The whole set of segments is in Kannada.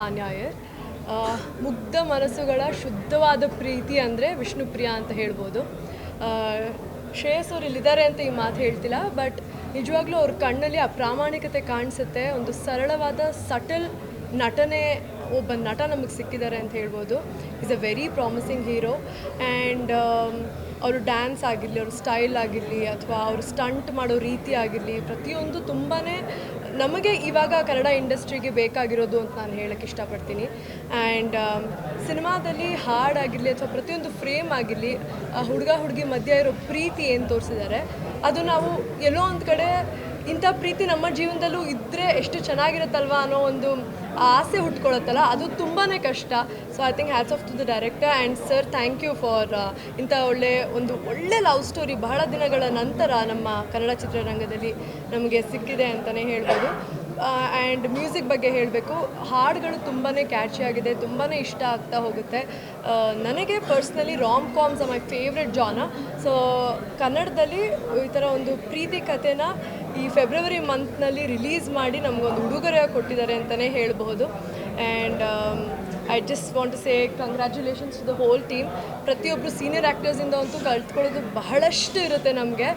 ಅನ್ಯಾಯ. ಆ, ಮುಗ್ಧ ಮನಸ್ಸುಗಳ ಶುದ್ಧವಾದ ಪ್ರೀತಿ ಅಂದರೆ ವಿಷ್ಣುಪ್ರಿಯ ಅಂತ ಹೇಳ್ಬೋದು. ಶ್ರೇಯಸ್ ಅವ್ರು ಇಲ್ಲಿದ್ದಾರೆ ಅಂತ ಈ ಮಾತು ಹೇಳ್ತಿಲ್ಲ ಬಟ್ ನಿಜವಾಗ್ಲೂ ಅವ್ರ ಕಣ್ಣಲ್ಲಿ ಆ ಪ್ರಾಮಾಣಿಕತೆ ಕಾಣಿಸುತ್ತೆ ಒಂದು ಸರಳವಾದ ಸಟಲ್ ನಟನೆ ಒಬ್ಬ ನಟ ನಮಗೆ ಸಿಕ್ಕಿದ್ದಾರೆ ಅಂತ ಹೇಳ್ಬೋದು. Is a very promising hero and ಅವರು ಡ್ಯಾನ್ಸ್ ಆಗಿರಲಿ ಅವ್ರ ಸ್ಟೈಲ್ ಆಗಿರಲಿ ಅಥವಾ ಅವರು ಸ್ಟಂಟ್ ಮಾಡೋ ರೀತಿ ಆಗಿರಲಿ ಪ್ರತಿಯೊಂದು ತುಂಬಾ ನಮಗೆ ಇವಾಗ ಕನ್ನಡ ಇಂಡಸ್ಟ್ರಿಗೆ ಬೇಕಾಗಿರೋದು ಅಂತ ನಾನು ಹೇಳಕ್ಕೆ ಇಷ್ಟಪಡ್ತೀನಿ. ಆ್ಯಂಡ್ ಸಿನಿಮಾದಲ್ಲಿ ಹಾಡಾಗಿರಲಿ ಅಥವಾ ಪ್ರತಿಯೊಂದು ಫ್ರೇಮ್ ಆಗಿರಲಿ ಹುಡುಗ ಹುಡುಗಿ ಮಧ್ಯೆ ಇರೋ ಪ್ರೀತಿ ಏನು ತೋರಿಸಿದ್ದಾರೆ, ಅದು ನಾವು ಎಲ್ಲೋ ಒಂದು ಕಡೆ ಇಂಥ ಪ್ರೀತಿ ನಮ್ಮ ಜೀವನದಲ್ಲೂ ಇದ್ದರೆ ಎಷ್ಟು ಚೆನ್ನಾಗಿರುತ್ತಲ್ವಾ ಅನ್ನೋ ಒಂದು ಆಸೆ ಹುಟ್ಕೊಳ್ಳುತ್ತಲ್ಲ, ಅದು ತುಂಬಾ ಕಷ್ಟ. So I think hats off to the director and sir thank you for ಇಂಥ ಒಳ್ಳೆ ಒಂದು ಒಳ್ಳೆ ಲವ್ ಸ್ಟೋರಿ ಬಹಳ ದಿನಗಳ ನಂತರ ನಮ್ಮ ಕನ್ನಡ ಚಿತ್ರರಂಗದಲ್ಲಿ ನಮಗೆ ಸಿಕ್ಕಿದೆ ಅಂತಲೇ ಹೇಳ್ಬೋದು. ಆ್ಯಂಡ್ ಮ್ಯೂಸಿಕ್ ಬಗ್ಗೆ ಹೇಳಬೇಕು. ಹಾಡುಗಳು ತುಂಬಾ ಕ್ಯಾಚಿ ಆಗಿದೆ ತುಂಬಾ ಇಷ್ಟ ಆಗ್ತಾ ಹೋಗುತ್ತೆ. ನನಗೆ personally rom coms my favourite genre so ಕನ್ನಡದಲ್ಲಿ ಈ ಥರ ಒಂದು ಪ್ರೀತಿ ಕಥೆನ ಈ ಫೆಬ್ರವರಿ ಮಂತ್ನಲ್ಲಿ ರಿಲೀಸ್ ಮಾಡಿ ನಮಗೊಂದು ಉಡುಗೊರೆ ಕೊಟ್ಟಿದ್ದಾರೆ ಅಂತಲೇ ಹೇಳಬಹುದು. And I just want to say congratulations to the whole team ಪ್ರತಿಯೊಬ್ಬರು ಸೀನಿಯರ್ ಆ್ಯಕ್ಟರ್ಸಿಂದ ಅಂತೂ ಕಲ್ತ್ಕೊಳ್ಳೋದು ಬಹಳಷ್ಟು ಇರುತ್ತೆ ನಮಗೆ.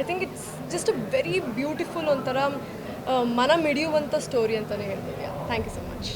I think it's just a very beautiful ಒಂಥರ ಮನ ಮಿಡಿಯುವಂಥ ಸ್ಟೋರಿ ಅಂತಲೇ ಹೇಳ್ತೀನಿ ಥ್ಯಾಂಕ್ ಯು ಸೊ ಮಚ್